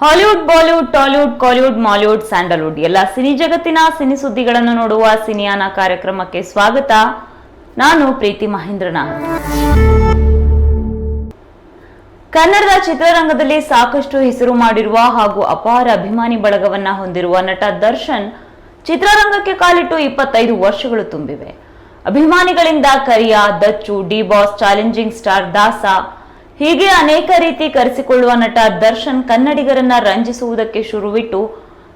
Hollywood, Bollywood, Tollywood, Kollywood, Mollywood, Sandalwood ಎಲ್ಲ cine ಜಗತ್ತಿನ cine ಸುದ್ದಿಗಳನ್ನು ನೋಡುವ ಸಿನಿಯಾನ ಕಾರ್ಯಕ್ರಮಕ್ಕೆ ಸ್ವಾಗತ. ನಾನು ಪ್ರೀತಿ ಮಹೇಂದ್ರನಾಥ್ ಕನ್ನಡದ ಚಿತ್ರರಂಗದಲ್ಲಿ ಸಾಕಷ್ಟು ಹೆಸರು ಮಾಡಿರುವ ಹಾಗೂ ಅಪಾರ ಅಭಿಮಾನಿ ಬಳಗವನ್ನ ಹೊಂದಿರುವ ನಟ ದರ್ಶನ್ ಚಿತ್ರರಂಗಕ್ಕೆ ಕಾಲಿಟ್ಟು ಇಪ್ಪತ್ತೈದು ವರ್ಷಗಳು ತುಂಬಿವೆ. ಅಭಿಮಾನಿಗಳಿಂದ Kariya, Dachchu, D boss, challenging star Daasa ಹೀಗೆ ಅನೇಕ ರೀತಿ ಕರೆಸಿಕೊಳ್ಳುವ ನಟ ದರ್ಶನ್ ಕನ್ನಡಿಗರನ್ನ ರಂಜಿಸುವುದಕ್ಕೆ ಶುರುವಿಟ್ಟು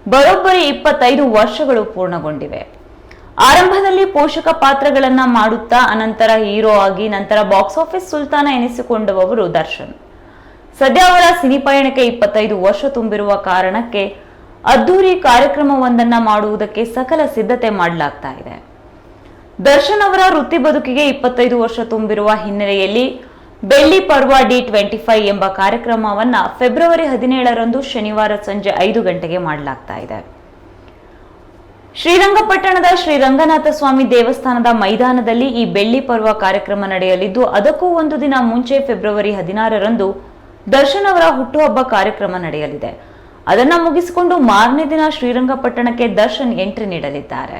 ಬರೋಬ್ಬರಿ ಇಪ್ಪತ್ತೈದು ವರ್ಷಗಳು ಪೂರ್ಣಗೊಂಡಿವೆ. ಆರಂಭದಲ್ಲಿ ಪೋಷಕ ಪಾತ್ರಗಳನ್ನ ಮಾಡುತ್ತಾ ಅನಂತರ ಹೀರೋ ಆಗಿ ನಂತರ ಬಾಕ್ಸ್ ಆಫೀಸ್ ಸುಲ್ತಾನ ಎನಿಸಿಕೊಂಡವರು ದರ್ಶನ್. ಸದ್ಯ ಅವರ ಸಿನಿಪಯಣಕ್ಕೆ ಇಪ್ಪತ್ತೈದು ವರ್ಷ ತುಂಬಿರುವ ಕಾರಣಕ್ಕೆ ಅದ್ದೂರಿ ಕಾರ್ಯಕ್ರಮವೊಂದನ್ನ ಮಾಡುವುದಕ್ಕೆ ಸಕಲ ಸಿದ್ಧತೆ ಮಾಡಲಾಗ್ತಾ ಇದೆ. ದರ್ಶನ್ ಅವರ ವೃತ್ತಿ ಬದುಕಿಗೆ ಇಪ್ಪತ್ತೈದು ವರ್ಷ ತುಂಬಿರುವ ಹಿನ್ನೆಲೆಯಲ್ಲಿ ಬೆಳ್ಳಿ ಪರ್ವ ಡಿ ಟ್ವೆಂಟಿ ಫೈವ್ ಎಂಬ ಕಾರ್ಯಕ್ರಮವನ್ನು ಫೆಬ್ರವರಿ ಹದಿನೇಳರಂದು ಶನಿವಾರ ಸಂಜೆ ಐದು ಗಂಟೆಗೆ ಮಾಡಲಾಗ್ತಾ ಇದೆ. ಶ್ರೀರಂಗಪಟ್ಟಣದ ಶ್ರೀರಂಗನಾಥ ಸ್ವಾಮಿ ದೇವಸ್ಥಾನದ ಮೈದಾನದಲ್ಲಿ ಈ ಬೆಳ್ಳಿ ಪರ್ವ ಕಾರ್ಯಕ್ರಮ ನಡೆಯಲಿದ್ದು, ಅದಕ್ಕೂ ಒಂದು ದಿನ ಮುಂಚೆ ಫೆಬ್ರವರಿ ಹದಿನಾರರಂದು ದರ್ಶನ್ ಅವರ ಹುಟ್ಟುಹಬ್ಬ ಕಾರ್ಯಕ್ರಮ ನಡೆಯಲಿದೆ. ಅದನ್ನ ಮುಗಿಸಿಕೊಂಡು ಮಾರನೇ ದಿನ ಶ್ರೀರಂಗಪಟ್ಟಣಕ್ಕೆ ದರ್ಶನ್ ಎಂಟ್ರಿ ನೀಡಲಿದ್ದಾರೆ.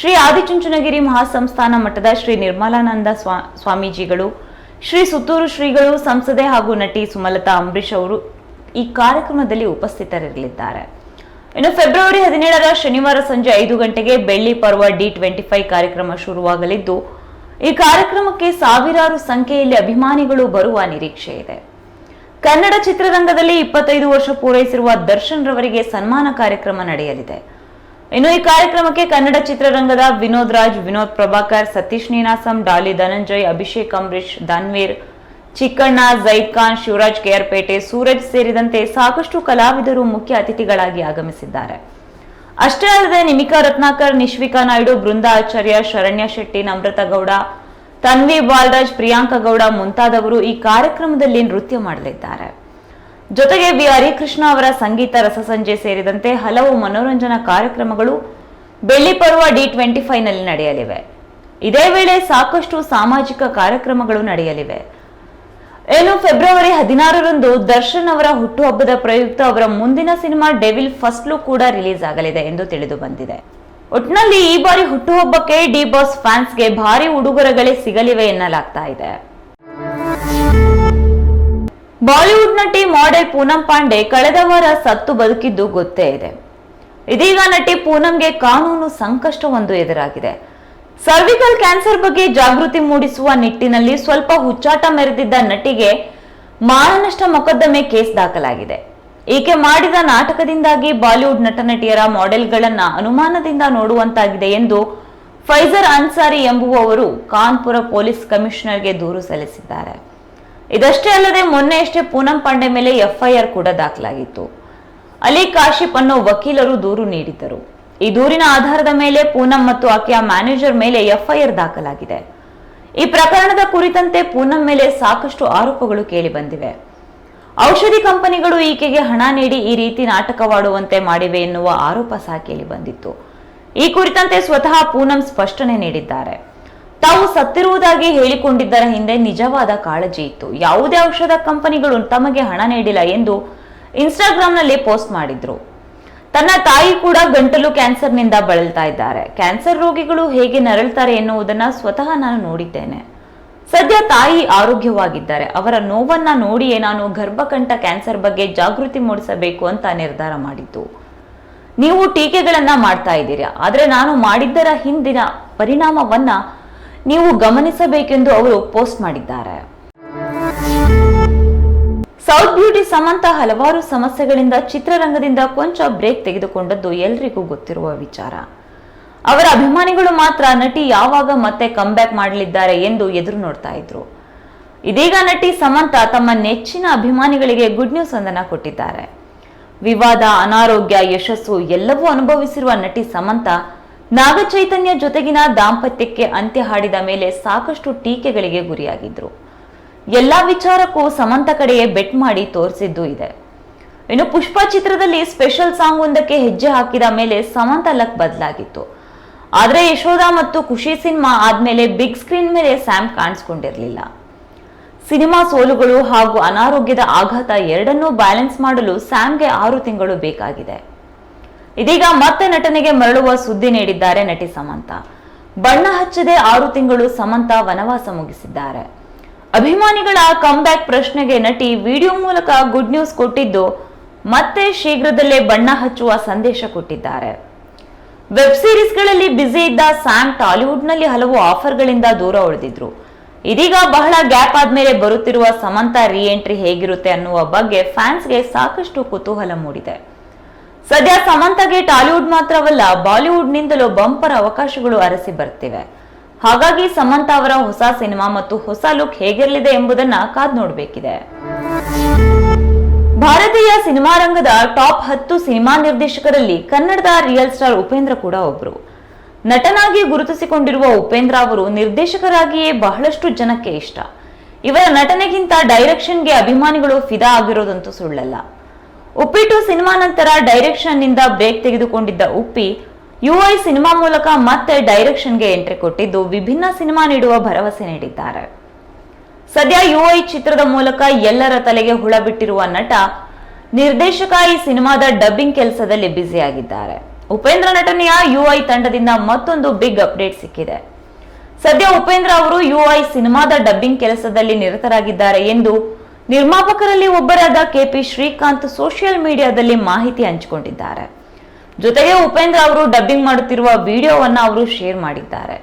ಶ್ರೀ ಆದಿಚುಂಚನಗಿರಿ ಮಹಾಸಂಸ್ಥಾನ ಮಠದ ಶ್ರೀ ನಿರ್ಮಲಾನಂದ ಸ್ವಾ, ಸ್ವಾಮೀಜಿಗಳು ಶ್ರೀ ಸುತ್ತೂರು ಶ್ರೀಗಳು ಸಂಸದೆ ಹಾಗೂ ನಟಿ ಸುಮಲತಾ ಅಂಬರೀಶ್ ಅವರು ಈ ಕಾರ್ಯಕ್ರಮದಲ್ಲಿ ಉಪಸ್ಥಿತರಿರಲಿದ್ದಾರೆ. ಇನ್ನು ಫೆಬ್ರವರಿ ಹದಿನೇಳರ ಶನಿವಾರ ಸಂಜೆ ಐದು ಗಂಟೆಗೆ ಬೆಳ್ಳಿ ಪರ್ವ ಡಿ ಟ್ವೆಂಟಿ ಫೈವ್ ಕಾರ್ಯಕ್ರಮ ಶುರುವಾಗಲಿದ್ದು, ಈ ಕಾರ್ಯಕ್ರಮಕ್ಕೆ ಸಾವಿರಾರು ಸಂಖ್ಯೆಯಲ್ಲಿ ಅಭಿಮಾನಿಗಳು ಬರುವ ನಿರೀಕ್ಷೆ ಇದೆ. ಕನ್ನಡ ಚಿತ್ರರಂಗದಲ್ಲಿ ಇಪ್ಪತ್ತೈದು ವರ್ಷ ಪೂರೈಸಿರುವ ದರ್ಶನ್ ರವರಿಗೆ ಸನ್ಮಾನ ಕಾರ್ಯಕ್ರಮ ನಡೆಯಲಿದೆ. ಇನ್ನು ಈ ಕಾರ್ಯಕ್ರಮಕ್ಕೆ ಕನ್ನಡ ಚಿತ್ರರಂಗದ ವಿನೋದ್ ರಾಜ್, ವಿನೋದ್ ಪ್ರಭಾಕರ್, ಸತೀಶ್ ನೀನಾಸಂ, ಡಾಲಿ ಧನಂಜಯ್, ಅಭಿಷೇಕ್ ಅಂಬರೀಶ್, ಧನ್ವೀರ್, ಚಿಕ್ಕಣ್ಣ ಜೈದ್ ಖಾನ್ ಶಿವರಾಜ್ ಕೆಆರ್ಪೇಟೆ, ಸೂರಜ್ ಸೇರಿದಂತೆ ಸಾಕಷ್ಟು ಕಲಾವಿದರು ಮುಖ್ಯ ಅತಿಥಿಗಳಾಗಿ ಆಗಮಿಸಿದ್ದಾರೆ. ಅಷ್ಟೇ ಅಲ್ಲದೆ ನಿಮಿಕಾ ರತ್ನಾಕರ್, ನಿಶ್ವಿಕಾ ನಾಯ್ಡು, ಬೃಂದಾ ಆಚಾರ್ಯ, ಶರಣ್ಯ ಶೆಟ್ಟಿ, ನಮ್ರತಾ ಗೌಡ, ತನ್ವಿ ಬಾಲರಾಜ್, ಪ್ರಿಯಾಂಕ ಗೌಡ ಮುಂತಾದವರು ಈ ಕಾರ್ಯಕ್ರಮದಲ್ಲಿ ನೃತ್ಯ ಮಾಡಲಿದ್ದಾರೆ. ಜೊತೆಗೆ ವಿ ಕೃಷ್ಣ ಅವರ ಸಂಗೀತ ರಸಸಂಜೆ ಸೇರಿದಂತೆ ಹಲವು ಮನೋರಂಜನಾ ಕಾರ್ಯಕ್ರಮಗಳು ಬೆಳ್ಳಿ ಪರ್ವ ಡಿ ಟ್ವೆಂಟಿ ಫೈವ್ನಲ್ಲಿ ನಡೆಯಲಿವೆ. ಇದೇ ವೇಳೆ ಸಾಕಷ್ಟು ಸಾಮಾಜಿಕ ಕಾರ್ಯಕ್ರಮಗಳು ನಡೆಯಲಿವೆ. ಏನು ಫೆಬ್ರವರಿ ಹದಿನಾರರಂದು ದರ್ಶನ್ ಅವರ ಹುಟ್ಟುಹಬ್ಬದ ಪ್ರಯುಕ್ತ ಅವರ ಮುಂದಿನ ಸಿನಿಮಾ ಡೆವಿಲ್ ಫಸ್ಟ್ ಲುಕ್ ಕೂಡ ರಿಲೀಸ್ ಆಗಲಿದೆ ಎಂದು ತಿಳಿದು ಬಂದಿದೆ. ಒಟ್ನಲ್ಲಿ ಈ ಬಾರಿ ಹುಟ್ಟುಹಬ್ಬಕ್ಕೆ ಡಿ ಬಾಸ್ ಫ್ಯಾನ್ಸ್ಗೆ ಭಾರಿ ಉಡುಗೊರೆಗಳೇ ಸಿಗಲಿವೆ ಎನ್ನಲಾಗ್ತಾ ಇದೆ. ಬಾಲಿವುಡ್ ನಟಿ ಮಾಡೆಲ್ ಪೂನಂ ಪಾಂಡೆ ಕಳೆದ ವಾರ ಸತ್ತು ಬದುಕಿದ್ದು ಗೊತ್ತೇ ಇದೆ. ಇದೀಗ ನಟಿ ಪೂನಂಗೆ ಕಾನೂನು ಸಂಕಷ್ಟವೊಂದು ಎದುರಾಗಿದೆ. ಸರ್ವಿಕಲ್ ಕ್ಯಾನ್ಸರ್ ಬಗ್ಗೆ ಜಾಗೃತಿ ಮೂಡಿಸುವ ನಿಟ್ಟಿನಲ್ಲಿ ಸ್ವಲ್ಪ ಹುಚ್ಚಾಟ ಮೆರೆದಿದ್ದ ನಟಿಗೆ ಮಾನನಷ್ಟ ಮೊಕದ್ದಮೆ ಕೇಸ್ ದಾಖಲಾಗಿದೆ. ಈಕೆ ಮಾಡಿದ ನಾಟಕದಿಂದಾಗಿ ಬಾಲಿವುಡ್ ನಟ ನಟಿಯರ ಮಾಡೆಲ್ಗಳನ್ನ ಅನುಮಾನದಿಂದ ನೋಡುವಂತಾಗಿದೆ ಎಂದು ಫೈಜರ್ ಅನ್ಸಾರಿ ಎಂಬುವವರು ಕಾನ್ಪುರ ಪೊಲೀಸ್ ಕಮಿಷನರ್ಗೆ ದೂರು ಸಲ್ಲಿಸಿದ್ದಾರೆ. ಇದಷ್ಟೇ ಅಲ್ಲದೆ ಮೊನ್ನೆಯಷ್ಟೇ ಪೂನಂ ಪಾಂಡೆ ಮೇಲೆ ಎಫ್ಐಆರ್ ಕೂಡ ದಾಖಲಾಗಿತ್ತು. ಅಲಿ ಕಾಶಿಪ್ ಅನ್ನೋ ವಕೀಲರು ದೂರು ನೀಡಿದ್ದರು. ಈ ದೂರಿನ ಆಧಾರದ ಮೇಲೆ ಪೂನಂ ಮತ್ತು ಆಕೆಯ ಮ್ಯಾನೇಜರ್ ಮೇಲೆ ಎಫ್ಐಆರ್ ದಾಖಲಾಗಿದೆ. ಈ ಪ್ರಕರಣದ ಕುರಿತಂತೆ ಪೂನಂ ಮೇಲೆ ಸಾಕಷ್ಟು ಆರೋಪಗಳು ಕೇಳಿಬಂದಿವೆ ಔಷಧಿ ಕಂಪನಿಗಳು ಈಕೆಗೆ ಹಣ ನೀಡಿ ಈ ರೀತಿ ನಾಟಕವಾಡುವಂತೆ ಮಾಡಿವೆ ಎನ್ನುವ ಆರೋಪ ಸಹ ಕೇಳಿ ಬಂದಿತ್ತು. ಈ ಕುರಿತಂತೆ ಸ್ವತಃ ಪೂನಂ ಸ್ಪಷ್ಟನೆ ನೀಡಿದ್ದಾರೆ. ತಾವು ಸತ್ತಿರುವುದಾಗಿ ಹೇಳಿಕೊಂಡಿದ್ದರ ಹಿಂದೆ ನಿಜವಾದ ಕಾಳಜಿ ಇತ್ತು. ಯಾವುದೇ ಔಷಧ ಕಂಪನಿಗಳು ತಮಗೆ ಹಣ ನೀಡಿಲ್ಲ ಎಂದು ಇನ್ಸ್ಟಾಗ್ರಾಂನಲ್ಲಿ ಪೋಸ್ಟ್ ಮಾಡಿದ್ರು. ತನ್ನ ತಾಯಿ ಕೂಡ ಗಂಟಲು ಕ್ಯಾನ್ಸರ್ನಿಂದ ಬಳಲ್ತಾ ಇದ್ದಾರೆ. ಕ್ಯಾನ್ಸರ್ ರೋಗಿಗಳು ಹೇಗೆ ನರಳ್ತಾರೆ ಎನ್ನುವುದನ್ನ ಸ್ವತಃ ನಾನು ನೋಡಿದ್ದೇನೆ. ಸದ್ಯ ತಾಯಿ ಆರೋಗ್ಯವಾಗಿದ್ದಾರೆ. ಅವರ ನೋವನ್ನ ನೋಡಿಯೇ ನಾನು ಗರ್ಭಕಂಠ ಕ್ಯಾನ್ಸರ್ ಬಗ್ಗೆ ಜಾಗೃತಿ ಮೂಡಿಸಬೇಕು ಅಂತ ನಿರ್ಧಾರ ಮಾಡಿದ್ದು. ನೀವು ಟೀಕೆಗಳನ್ನ ಮಾಡ್ತಾ ಇದ್ದೀರಾ? ಆದರೆ ನಾನು ಮಾಡಿದ್ದರ ಹಿಂದಿನ ಪರಿಣಾಮವನ್ನ ನೀವು ಗಮನಿಸಬೇಕೆಂದು ಅವರು ಪೋಸ್ಟ್ ಮಾಡಿದ್ದಾರೆ. ಸೌತ್ ಬ್ಯೂಟಿ ಸಮಂತ ಹಲವಾರು ಸಮಸ್ಯೆಗಳಿಂದ ಚಿತ್ರರಂಗದಿಂದ ಕೊಂಚ ಬ್ರೇಕ್ ತೆಗೆದುಕೊಂಡದ್ದು ಎಲ್ರಿಗೂ ಗೊತ್ತಿರುವ ವಿಚಾರ. ಅವರ ಅಭಿಮಾನಿಗಳು ಮಾತ್ರ ನಟಿ ಯಾವಾಗ ಮತ್ತೆ ಕಮ್ಬ್ಯಾಕ್ ಮಾಡಲಿದ್ದಾರೆ ಎಂದು ಎದುರು ನೋಡ್ತಾ ಇದ್ರು. ಇದೀಗ ನಟಿ ಸಮಂತ ತಮ್ಮ ನೆಚ್ಚಿನ ಅಭಿಮಾನಿಗಳಿಗೆ ಗುಡ್ ನ್ಯೂಸ್ ಒಂದನ್ನ ಕೊಟ್ಟಿದ್ದಾರೆ. ವಿವಾದ, ಅನಾರೋಗ್ಯ, ಯಶಸ್ಸು ಎಲ್ಲವೂ ಅನುಭವಿಸಿರುವ ನಟಿ ಸಮಂತ ನಾಗಚೈತನ್ಯ ಜೊತೆಗಿನ ದಾಂಪತ್ಯಕ್ಕೆ ಅಂತ್ಯ ಹಾಡಿದ ಮೇಲೆ ಸಾಕಷ್ಟು ಟೀಕೆಗಳಿಗೆ ಗುರಿಯಾಗಿದ್ರು. ಎಲ್ಲಾ ವಿಚಾರಕ್ಕೂ ಸಮಂತ ಕಡೆಯೇ ಬೆಟ್ ಮಾಡಿ ತೋರಿಸಿದ್ದು ಇದೆ. ಇನ್ನು ಪುಷ್ಪ ಚಿತ್ರದಲ್ಲಿ ಸ್ಪೆಷಲ್ ಸಾಂಗ್ ಒಂದಕ್ಕೆ ಹೆಜ್ಜೆ ಹಾಕಿದ ಮೇಲೆ ಸಮಂತ ಲಕ್ ಬದಲಾಗಿತ್ತು. ಆದರೆ ಯಶೋಧ ಮತ್ತು ಖುಷಿ ಸಿನಿಮಾ ಆದ್ಮೇಲೆ ಬಿಗ್ ಸ್ಕ್ರೀನ್ ಮೇಲೆ ಸ್ಯಾಮ್ ಕಾಣಿಸ್ಕೊಂಡಿರಲಿಲ್ಲ. ಸಿನಿಮಾ ಸೋಲುಗಳು ಹಾಗೂ ಅನಾರೋಗ್ಯದ ಆಘಾತ ಎರಡನ್ನೂ ಬ್ಯಾಲೆನ್ಸ್ ಮಾಡಲು ಸ್ಯಾಮ್ಗೆ ಆರು ತಿಂಗಳು ಬೇಕಾಗಿದೆ. ಇದೀಗ ಮತ್ತೆ ನಟನೆಗೆ ಮರಳುವ ಸುದ್ದಿ ನೀಡಿದ್ದಾರೆ ನಟಿ ಸಮಂತ. ಬಣ್ಣ ಹಚ್ಚದೆ ಆರು ತಿಂಗಳು ಸಮಂತ ವನವಾಸ ಮುಗಿಸಿದ್ದಾರೆ. ಅಭಿಮಾನಿಗಳ ಬ್ಯಾಕ್ ಪ್ರಶ್ನೆಗೆ ನಟಿ ವಿಡಿಯೋ ಮೂಲಕ ಗುಡ್ ನ್ಯೂಸ್ ಕೊಟ್ಟಿದ್ದು, ಮತ್ತೆ ಶೀಘ್ರದಲ್ಲೇ ಬಣ್ಣ ಹಚ್ಚುವ ಸಂದೇಶ ಕೊಟ್ಟಿದ್ದಾರೆ. ವೆಬ್ ಸೀರೀಸ್ಗಳಲ್ಲಿ ಬ್ಯುಸಿ ಇದ್ದ ಸ್ಯಾಮ್ ಟಾಲಿವುಡ್ನಲ್ಲಿ ಹಲವು ಆಫರ್ಗಳಿಂದ ದೂರ ಉಳಿದಿದ್ರು. ಇದೀಗ ಬಹಳ ಗ್ಯಾಪ್ ಆದ್ಮೇಲೆ ಬರುತ್ತಿರುವ ಸಮಂತ ರೀ ಎಂಟ್ರಿ ಹೇಗಿರುತ್ತೆ ಅನ್ನುವ ಬಗ್ಗೆ ಫ್ಯಾನ್ಸ್ಗೆ ಸಾಕಷ್ಟು ಕುತೂಹಲ ಮೂಡಿದೆ. ಸದ್ಯ ಸಮಂತಗೆ ಟಾಲಿವುಡ್ ಮಾತ್ರವಲ್ಲ ಬಾಲಿವುಡ್ ನಿಂದಲೂ ಬಂಪರ್ ಅವಕಾಶಗಳು ಅರಸಿ ಬರ್ತಿವೆ. ಹಾಗಾಗಿ ಸಮಂತ ಅವರ ಹೊಸ ಸಿನಿಮಾ ಮತ್ತು ಹೊಸ ಲುಕ್ ಹೇಗಿರಲಿದೆ ಎಂಬುದನ್ನ ಕಾದ್ ನೋಡಬೇಕಿದೆ. ಭಾರತೀಯ ಸಿನಿಮಾ ರಂಗದ ಟಾಪ್ ಹತ್ತು ಸಿನಿಮಾ ನಿರ್ದೇಶಕರಲ್ಲಿ ಕನ್ನಡದ ರಿಯಲ್ ಸ್ಟಾರ್ ಉಪೇಂದ್ರ ಕೂಡ ಒಬ್ರು. ನಟನಾಗಿ ಗುರುತಿಸಿಕೊಂಡಿರುವ ಉಪೇಂದ್ರ ಅವರು ನಿರ್ದೇಶಕರಾಗಿಯೇ ಬಹಳಷ್ಟು ಜನಕ್ಕೆ ಇಷ್ಟ. ಇವರ ನಟನೆಗಿಂತ ಡೈರೆಕ್ಷನ್ಗೆ ಅಭಿಮಾನಿಗಳು ಫಿದಾ ಆಗಿರೋದಂತೂ ಸುಳ್ಳಲ್ಲ. ಉಪ್ಪಿಟ್ಟು ಸಿನಿಮಾ ನಂತರ ಡೈರೆಕ್ಷನ್ನಿಂದ ಬ್ರೇಕ್ ತೆಗೆದುಕೊಂಡಿದ್ದ ಉಪ್ಪಿ, ಯುಐ ಸಿನಿಮಾ ಮೂಲಕ ಮತ್ತೆ ಡೈರೆಕ್ಷನ್ಗೆ ಎಂಟ್ರಿ ಕೊಟ್ಟಿದ್ದು ವಿಭಿನ್ನ ಸಿನಿಮಾ ನೀಡುವ ಭರವಸೆ ನೀಡಿದ್ದಾರೆ. ಸದ್ಯ ಯುಐ ಚಿತ್ರದ ಮೂಲಕ ಎಲ್ಲರ ತಲೆಗೆ ಹುಳ ಬಿಟ್ಟಿರುವ ನಟ, ನಿರ್ದೇಶಕ ಈ ಸಿನಿಮಾದ ಡಬ್ಬಿಂಗ್ ಕೆಲಸದಲ್ಲಿ ಬ್ಯುಸಿಯಾಗಿದ್ದಾರೆ. ಉಪೇಂದ್ರ ನಟನೆಯ ಯುಐ ತಂಡದಿಂದ ಮತ್ತೊಂದು ಬಿಗ್ ಅಪ್ಡೇಟ್ ಸಿಕ್ಕಿದೆ. ಸದ್ಯ ಉಪೇಂದ್ರ ಅವರು ಯುಐ ಸಿನಿಮಾದ ಡಬ್ಬಿಂಗ್ ಕೆಲಸದಲ್ಲಿ ನಿರತರಾಗಿದ್ದಾರೆ ಎಂದು ನಿರ್ಮಾಪಕರಲ್ಲಿ ಒಬ್ಬರಾದ ಕೆಪಿ ಶ್ರೀಕಾಂತ್ ಸೋಷಿಯಲ್ ಮೀಡಿಯಾದಲ್ಲಿ ಮಾಹಿತಿ ಹಂಚಿಕೊಂಡಿದ್ದಾರೆ. ಜೊತೆಗೆ ಉಪೇಂದ್ರ ಅವರು ಡಬ್ಬಿಂಗ್ ಮಾಡುತ್ತಿರುವ ವಿಡಿಯೋವನ್ನ ಅವರು ಶೇರ್ ಮಾಡಿದ್ದಾರೆ.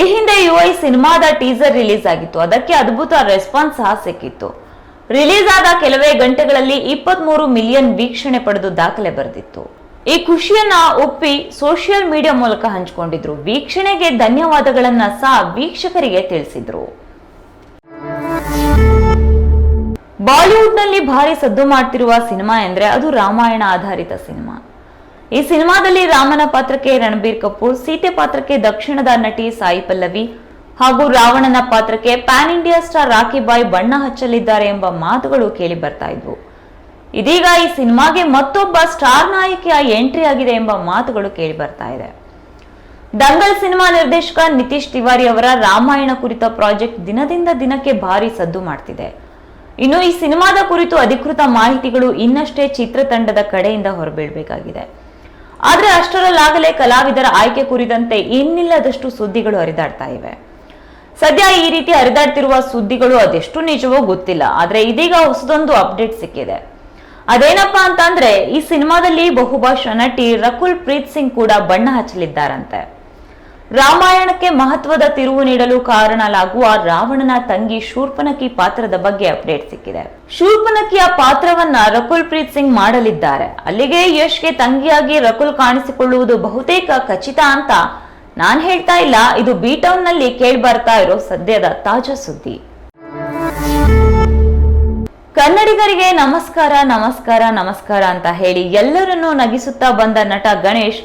ಈ ಹಿಂದೆ ಯುಐ ಸಿನಿಮಾದ ಟೀಸರ್ ರಿಲೀಸ್ ಆಗಿತ್ತು. ಅದಕ್ಕೆ ಅದ್ಭುತ ರೆಸ್ಪಾನ್ಸ್ ಸಹ ಸಿಕ್ಕಿತ್ತು. ರಿಲೀಸ್ ಆದ ಕೆಲವೇ ಗಂಟೆಗಳಲ್ಲಿ ಇಪ್ಪತ್ಮೂರು ಮಿಲಿಯನ್ ವೀಕ್ಷಣೆ ಪಡೆದು ದಾಖಲೆ ಬರೆದಿತ್ತು. ಈ ಖುಷಿಯನ್ನ ಒಪ್ಪಿ ಸೋಷಿಯಲ್ ಮೀಡಿಯಾ ಮೂಲಕ ಹಂಚಿಕೊಂಡಿದ್ರು. ವೀಕ್ಷಣೆಗೆ ಧನ್ಯವಾದಗಳನ್ನ ಸಹ ವೀಕ್ಷಕರಿಗೆ ತಿಳಿಸಿದ್ರು. ಬಾಲಿವುಡ್ನಲ್ಲಿ ಭಾರಿ ಸದ್ದು ಮಾಡ್ತಿರುವ ಸಿನಿಮಾ ಎಂದ್ರೆ ಅದು ರಾಮಾಯಣ ಆಧಾರಿತ ಸಿನಿಮಾ. ಈ ಸಿನಿಮಾದಲ್ಲಿ ರಾಮನ ಪಾತ್ರಕ್ಕೆ ರಣಬೀರ್ ಕಪೂರ್, ಸೀತೆ ಪಾತ್ರಕ್ಕೆ ದಕ್ಷಿಣದ ನಟಿ ಸಾಯಿ ಪಲ್ಲವಿ ಹಾಗೂ ರಾವಣನ ಪಾತ್ರಕ್ಕೆ pan India star Rocky Bhai ಬಣ್ಣ ಹಚ್ಚಲಿದ್ದಾರೆ ಎಂಬ ಮಾತುಗಳು ಕೇಳಿ ಬರ್ತಾ ಇದ್ವು. ಇದೀಗ ಈ ಸಿನಿಮಾಗೆ ಮತ್ತೊಬ್ಬ ಸ್ಟಾರ್ ನಾಯಕಿಯ ಎಂಟ್ರಿ ಆಗಿದೆ ಎಂಬ ಮಾತುಗಳು ಕೇಳಿ ಬರ್ತಾ ಇದೆ. ದಂಗಲ್ ಸಿನಿಮಾ ನಿರ್ದೇಶಕ ನಿತೀಶ್ ತಿವಾರಿ ಅವರ ರಾಮಾಯಣ ಕುರಿತ ಪ್ರಾಜೆಕ್ಟ್ ದಿನದಿಂದ ದಿನಕ್ಕೆ ಭಾರಿ ಸದ್ದು ಮಾಡ್ತಿದೆ. ಇನ್ನು ಈ ಸಿನಿಮಾದ ಕುರಿತು ಅಧಿಕೃತ ಮಾಹಿತಿಗಳು ಇನ್ನಷ್ಟೇ ಚಿತ್ರತಂಡದ ಕಡೆಯಿಂದ ಹೊರಬೀಳಬೇಕಾಗಿದೆ. ಆದರೆ ಅಷ್ಟರಲ್ಲಾಗಲೇ ಕಲಾವಿದರ ಆಯ್ಕೆ ಕುರಿತಂತೆ ಇನ್ನಿಲ್ಲದಷ್ಟು ಸುದ್ದಿಗಳು ಹರಿದಾಡ್ತಾ ಇವೆ. ಸದ್ಯ ಈ ರೀತಿ ಹರಿದಾಡ್ತಿರುವ ಸುದ್ದಿಗಳು ಅದೆಷ್ಟು ನಿಜವೋ ಗೊತ್ತಿಲ್ಲ. ಆದರೆ ಇದೀಗ ಹೊಸದೊಂದು ಅಪ್ಡೇಟ್ ಸಿಕ್ಕಿದೆ. ಅದೇನಪ್ಪ ಅಂತಂದ್ರೆ ಈ ಸಿನಿಮಾದಲ್ಲಿ ಬಹುಭಾಷಾ ನಟಿ ರಕುಲ್ ಪ್ರೀತ್ ಸಿಂಗ್ ಕೂಡ ಬಣ್ಣ ಹಚ್ಚಲಿದ್ದಾರಂತೆ. ರಾಮಾಯಣಕ್ಕೆ ಮಹತ್ವದ ತಿರುವು ನೀಡಲು ಕಾರಣಲಾಗುವ ರಾವಣನ ತಂಗಿ ಶೂರ್ಪನಕಿ ಪಾತ್ರದ ಬಗ್ಗೆ ಅಪ್ಡೇಟ್ ಸಿಕ್ಕಿದೆ. ಶೂರ್ಪನಕಿಯ ಪಾತ್ರವನ್ನ ರಕುಲ್ ಪ್ರೀತ್ ಸಿಂಗ್ ಮಾಡಲಿದ್ದಾರೆ. ಅಲ್ಲಿಗೆ ಯಶ್ಗೆ ತಂಗಿಯಾಗಿ ರಕುಲ್ ಕಾಣಿಸಿಕೊಳ್ಳುವುದು ಬಹುತೇಕ ಖಚಿತ ಅಂತ ನಾನ್ ಹೇಳ್ತಾ ಇಲ್ಲ. ಇದು ಬಿ ಟೌನ್ನಲ್ಲಿ ಕೇಳಿ ಬರ್ತಾ ಇರೋ ಸದ್ಯದ ತಾಜಾ ಸುದ್ದಿ. ಕನ್ನಡಿಗರಿಗೆ ನಮಸ್ಕಾರ ನಮಸ್ಕಾರ ನಮಸ್ಕಾರ ಅಂತ ಹೇಳಿ ಎಲ್ಲರನ್ನೂ ನಗಿಸುತ್ತಾ ಬಂದ ನಟ ಗಣೇಶ್,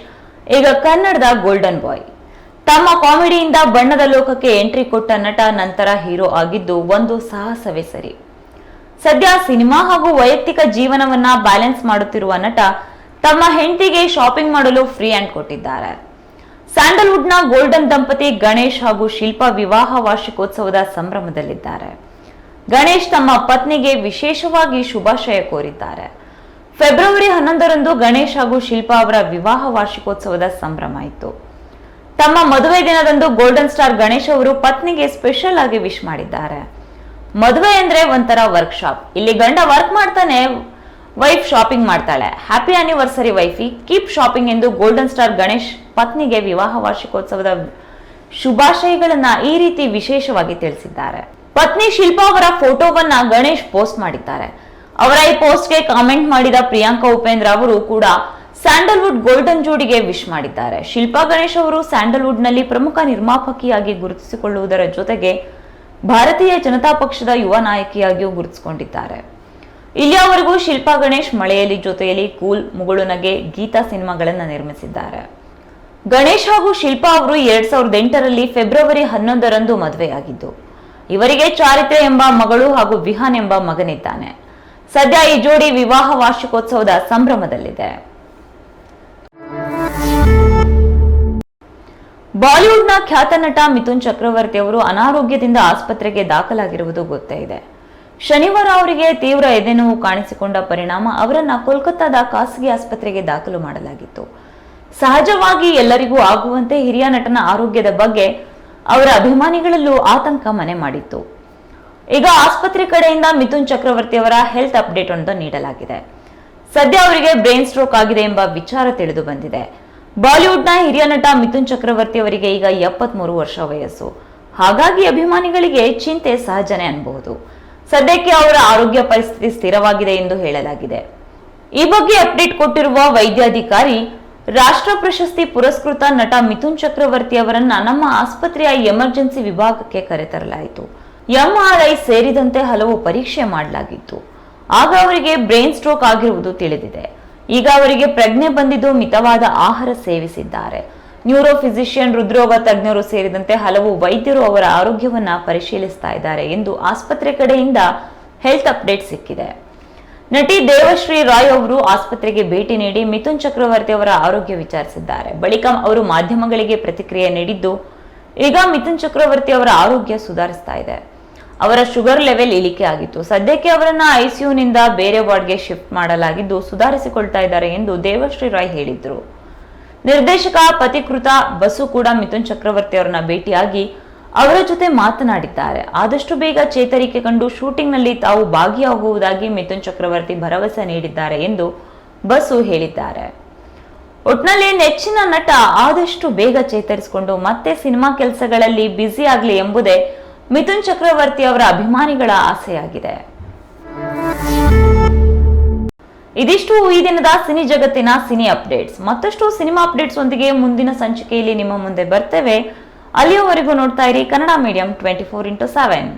ಈಗ ಕನ್ನಡದ ಗೋಲ್ಡನ್ ಬಾಯ್. ತಮ್ಮ ಕಾಮಿಡಿಯಿಂದ ಬಣ್ಣದ ಲೋಕಕ್ಕೆ ಎಂಟ್ರಿ ಕೊಟ್ಟ ನಟ ನಂತರ ಹೀರೋ ಆಗಿದ್ದು ಒಂದು ಸಾಹಸವೇ ಸರಿ. ಸದ್ಯ ಸಿನಿಮಾ ಹಾಗೂ ವೈಯಕ್ತಿಕ ಜೀವನವನ್ನ ಬ್ಯಾಲೆನ್ಸ್ ಮಾಡುತ್ತಿರುವ ನಟ ತಮ್ಮ ಹೆಂಡತಿಗೆ ಶಾಪಿಂಗ್ ಮಾಡಲು ಫ್ರೀ ಹ್ಯಾಂಡ್ ಕೊಟ್ಟಿದ್ದಾರೆ. ಸ್ಯಾಂಡಲ್ವುಡ್ನ ಗೋಲ್ಡನ್ ದಂಪತಿ ಗಣೇಶ್ ಹಾಗೂ ಶಿಲ್ಪಾ ವಿವಾಹ ವಾರ್ಷಿಕೋತ್ಸವದ ಸಂಭ್ರಮದಲ್ಲಿದ್ದಾರೆ. ಗಣೇಶ್ ತಮ್ಮ ಪತ್ನಿಗೆ ವಿಶೇಷವಾಗಿ ಶುಭಾಶಯ ಕೋರಿದ್ದಾರೆ. ಫೆಬ್ರವರಿ ಹನ್ನೊಂದರಂದು ಗಣೇಶ್ ಹಾಗೂ ಶಿಲ್ಪಾ ಅವರ ವಿವಾಹ ವಾರ್ಷಿಕೋತ್ಸವದ ಸಂಭ್ರಮ ಇತ್ತು. ತಮ್ಮ ಮದುವೆ ದಿನದಂದು ಗೋಲ್ಡನ್ ಸ್ಟಾರ್ ಗಣೇಶ್ ಅವರು ಪತ್ನಿಗೆ ಸ್ಪೆಷಲ್ ಆಗಿ ವಿಶ್ ಮಾಡಿದ್ದಾರೆ. ಮದುವೆ ಅಂದ್ರೆ ಒಂಥರ ವರ್ಕ್ಶಾಪ್ ಇಲ್ಲಿ ಗಂಡ ವರ್ಕ್ ಮಾಡ್ತಾನೆ ವೈಫ್ ಶಾಪಿಂಗ್ ಮಾಡ್ತಾಳೆ. Happy anniversary wifey keep shopping ಎಂದು ಗೋಲ್ಡನ್ ಸ್ಟಾರ್ ಗಣೇಶ್ ಪತ್ನಿಗೆ ವಿವಾಹ ವಾರ್ಷಿಕೋತ್ಸವದ ಶುಭಾಶಯಗಳನ್ನ ಈ ರೀತಿ ವಿಶೇಷವಾಗಿ ತಿಳಿಸಿದ್ದಾರೆ. ಪತ್ನಿ ಶಿಲ್ಪಾ ಅವರ ಫೋಟೋವನ್ನ ಗಣೇಶ್ ಪೋಸ್ಟ್ ಮಾಡಿದ್ದಾರೆ. ಅವರ ಈ ಪೋಸ್ಟ್ಗೆ ಕಾಮೆಂಟ್ ಮಾಡಿದ ಪ್ರಿಯಾಂಕಾ ಉಪೇಂದ್ರ ಅವರು ಕೂಡ ಸ್ಯಾಂಡಲ್ವುಡ್ ಗೋಲ್ಡನ್ ಜೋಡಿಗೆ ವಿಶ್ ಮಾಡಿದ್ದಾರೆ. ಶಿಲ್ಪಾ ಗಣೇಶ್ ಅವರು ಸ್ಯಾಂಡಲ್ವುಡ್ನಲ್ಲಿ ಪ್ರಮುಖ ನಿರ್ಮಾಪಕಿಯಾಗಿ ಗುರುತಿಸಿಕೊಳ್ಳುವುದರ ಜೊತೆಗೆ ಭಾರತೀಯ ಜನತಾ ಪಕ್ಷದ ಯುವ ನಾಯಕಿಯಾಗಿಯೂ ಗುರುತಿಸಿಕೊಂಡಿದ್ದಾರೆ. ಇಲ್ಲಿಯವರೆಗೂ ಶಿಲ್ಪಾ ಗಣೇಶ್ ಮಳೆಯಲ್ಲಿ ಜೊತೆಯಲ್ಲಿ ಕೂಲ್, ಮುಗುಳು ನಗೆ ಗೀತಾ ಸಿನಿಮಾಗಳನ್ನು ನಿರ್ಮಿಸಿದ್ದಾರೆ. ಗಣೇಶ್ ಹಾಗೂ ಶಿಲ್ಪಾ ಅವರು ಎರಡ್ ಸಾವಿರದ ಎಂಟರಲ್ಲಿ ಫೆಬ್ರವರಿ ಹನ್ನೊಂದರಂದು ಮದುವೆಯಾಗಿದ್ದು, ಇವರಿಗೆ ಚಾರಿತ್ರೆ ಎಂಬ ಮಗಳು ಹಾಗೂ ವಿಹಾನ್ ಎಂಬ ಮಗನಿದ್ದಾನೆ. ಸದ್ಯ ಈ ಜೋಡಿ ವಿವಾಹ ವಾರ್ಷಿಕೋತ್ಸವದ ಸಂಭ್ರಮದಲ್ಲಿದೆ. ಬಾಲಿವುಡ್ನ ಖ್ಯಾತ ನಟ ಮಿಥುನ್ ಚಕ್ರವರ್ತಿ ಅವರು ಅನಾರೋಗ್ಯದಿಂದ ಆಸ್ಪತ್ರೆಗೆ ದಾಖಲಾಗಿರುವುದು ಗೊತ್ತೇ ಇದೆ. ಶನಿವಾರ ಅವರಿಗೆ ತೀವ್ರ ಎದೆನೋವು ಕಾಣಿಸಿಕೊಂಡ ಪರಿಣಾಮ ಅವರನ್ನ ಕೋಲ್ಕತ್ತಾದ ಖಾಸಗಿ ಆಸ್ಪತ್ರೆಗೆ ದಾಖಲು ಮಾಡಲಾಗಿತ್ತು. ಸಹಜವಾಗಿ ಎಲ್ಲರಿಗೂ ಆಗುವಂತೆ ಹಿರಿಯ ನಟನ ಆರೋಗ್ಯದ ಬಗ್ಗೆ ಅವರ ಅಭಿಮಾನಿಗಳಲ್ಲೂ ಆತಂಕ ಮನೆ ಮಾಡಿತ್ತು. ಈಗ ಆಸ್ಪತ್ರೆ ಕಡೆಯಿಂದ ಮಿಥುನ್ ಚಕ್ರವರ್ತಿ ಅವರ ಹೆಲ್ತ್ ಅಪ್ಡೇಟ್ ಒಂದು ನೀಡಲಾಗಿದೆ. ಸದ್ಯ ಅವರಿಗೆ ಬ್ರೈನ್ ಸ್ಟ್ರೋಕ್ ಆಗಿದೆ ಎಂಬ ವಿಚಾರ ತಿಳಿದು ಬಂದಿದೆ. ಬಾಲಿವುಡ್ನ ಹಿರಿಯ ನಟ ಮಿಥುನ್ ಚಕ್ರವರ್ತಿ ಅವರಿಗೆ ಈಗ ಎಪ್ಪತ್ಮೂರು ವರ್ಷ ವಯಸ್ಸು. ಹಾಗಾಗಿ ಅಭಿಮಾನಿಗಳಿಗೆ ಚಿಂತೆ ಸಹಜನೇ ಅನ್ಬಹುದು. ಸದ್ಯಕ್ಕೆ ಅವರ ಆರೋಗ್ಯ ಪರಿಸ್ಥಿತಿ ಸ್ಥಿರವಾಗಿದೆ ಎಂದು ಹೇಳಲಾಗಿದೆ. ಈ ಬಗ್ಗೆ ಅಪ್ಡೇಟ್ ಕೊಟ್ಟಿರುವ ವೈದ್ಯಾಧಿಕಾರಿ, ರಾಷ್ಟ್ರ ಪ್ರಶಸ್ತಿ ಪುರಸ್ಕೃತ ನಟ ಮಿಥುನ್ ಚಕ್ರವರ್ತಿ ಅವರನ್ನ ನಮ್ಮ ಆಸ್ಪತ್ರೆಯ ಎಮರ್ಜೆನ್ಸಿ ವಿಭಾಗಕ್ಕೆ ಕರೆತರಲಾಯಿತು. ಎಂಆರ್ಐ ಸೇರಿದಂತೆ ಹಲವು ಪರೀಕ್ಷೆ ಮಾಡಲಾಗಿತ್ತು. ಆಗ ಅವರಿಗೆ ಬ್ರೈನ್ ಸ್ಟ್ರೋಕ್ ಆಗಿರುವುದು ತಿಳಿದಿದೆ. ಈಗ ಅವರಿಗೆ ಪ್ರಜ್ಞೆ ಬಂದಿದ್ದು ಮಿತವಾದ ಆಹಾರ ಸೇವಿಸಿದ್ದಾರೆ. ನ್ಯೂರೋ ಫಿಸಿಷಿಯನ್ ಹೃದ್ರೋಗ ತಜ್ಞರು ಸೇರಿದಂತೆ ಹಲವು ವೈದ್ಯರು ಅವರ ಆರೋಗ್ಯವನ್ನ ಪರಿಶೀಲಿಸ್ತಾ ಇದ್ದಾರೆ ಎಂದು ಆಸ್ಪತ್ರೆ ಕಡೆಯಿಂದ ಹೆಲ್ತ್ ಅಪ್ಡೇಟ್ ಸಿಕ್ಕಿದೆ. ನಟಿ ದೇವಶ್ರೀ ರಾಯ್ ಅವರು ಆಸ್ಪತ್ರೆಗೆ ಭೇಟಿ ನೀಡಿ ಮಿಥುನ್ ಚಕ್ರವರ್ತಿ ಅವರ ಆರೋಗ್ಯ ವಿಚಾರಿಸಿದ್ದಾರೆ. ಬಳಿಕ ಅವರು ಮಾಧ್ಯಮಗಳಿಗೆ ಪ್ರತಿಕ್ರಿಯೆ ನೀಡಿದ್ದು, ಈಗ ಮಿಥುನ್ ಚಕ್ರವರ್ತಿ ಅವರ ಆರೋಗ್ಯ ಸುಧಾರಿಸ್ತಾ ಇದೆ. ಅವರ ಶುಗರ್ ಲೆವೆಲ್ ಇಳಿಕೆ ಆಗಿತ್ತು. ಸದ್ಯಕ್ಕೆ ಅವರನ್ನ ಐಸಿಯುನಿಂದ ಬೇರೆ ವಾರ್ಡ್ಗೆ ಶಿಫ್ಟ್ ಮಾಡಲಾಗಿದ್ದು ಸುಧಾರಿಸಿಕೊಳ್ತಾ ಇದ್ದಾರೆ ಎಂದು ದೇವಶ್ರೀ ರಾಯ್ ಹೇಳಿದ್ರು. ನಿರ್ದೇಶಕ ಪತಿಕೃತ ಬಸು ಕೂಡ ಮಿಥುನ್ ಚಕ್ರವರ್ತಿ ಅವರನ್ನ ಭೇಟಿಯಾಗಿ ಅವರ ಜೊತೆ ಮಾತನಾಡಿದ್ದಾರೆ. ಆದಷ್ಟು ಬೇಗ ಚೇತರಿಕೆ ಕಂಡು ಶೂಟಿಂಗ್ನಲ್ಲಿ ತಾವು ಭಾಗಿಯಾಗುವುದಾಗಿ ಮಿಥುನ್ ಚಕ್ರವರ್ತಿ ಭರವಸೆ ನೀಡಿದ್ದಾರೆ ಎಂದು ಬಸು ಹೇಳಿದ್ದಾರೆ. ಒಟ್ನಲ್ಲಿ ನೆಚ್ಚಿನ ನಟ ಆದಷ್ಟು ಬೇಗ ಚೇತರಿಸಿಕೊಂಡು ಮತ್ತೆ ಸಿನಿಮಾ ಕೆಲಸಗಳಲ್ಲಿ ಬ್ಯುಸಿ ಆಗಲಿ ಎಂಬುದೇ ಮಿಥುನ್ ಚಕ್ರವರ್ತಿ ಅವರ ಅಭಿಮಾನಿಗಳ ಆಸೆಯಾಗಿದೆ. ಇದಿಷ್ಟು ಈ ದಿನದ ಸಿನಿ ಜಗತ್ತಿನ ಸಿನಿ ಅಪ್ಡೇಟ್ಸ್. ಮತ್ತಷ್ಟು ಸಿನಿಮಾ ಅಪ್ಡೇಟ್ಸ್ ಒಂದಿಗೆ ಮುಂದಿನ ಸಂಚಿಕೆಯಲ್ಲಿ ನಿಮ್ಮ ಮುಂದೆ ಬರ್ತೇವೆ. ಅಲ್ಲಿಯವರೆಗೂ ನೋಡ್ತಾ ಇರಿ Kannada medium twenty four into seven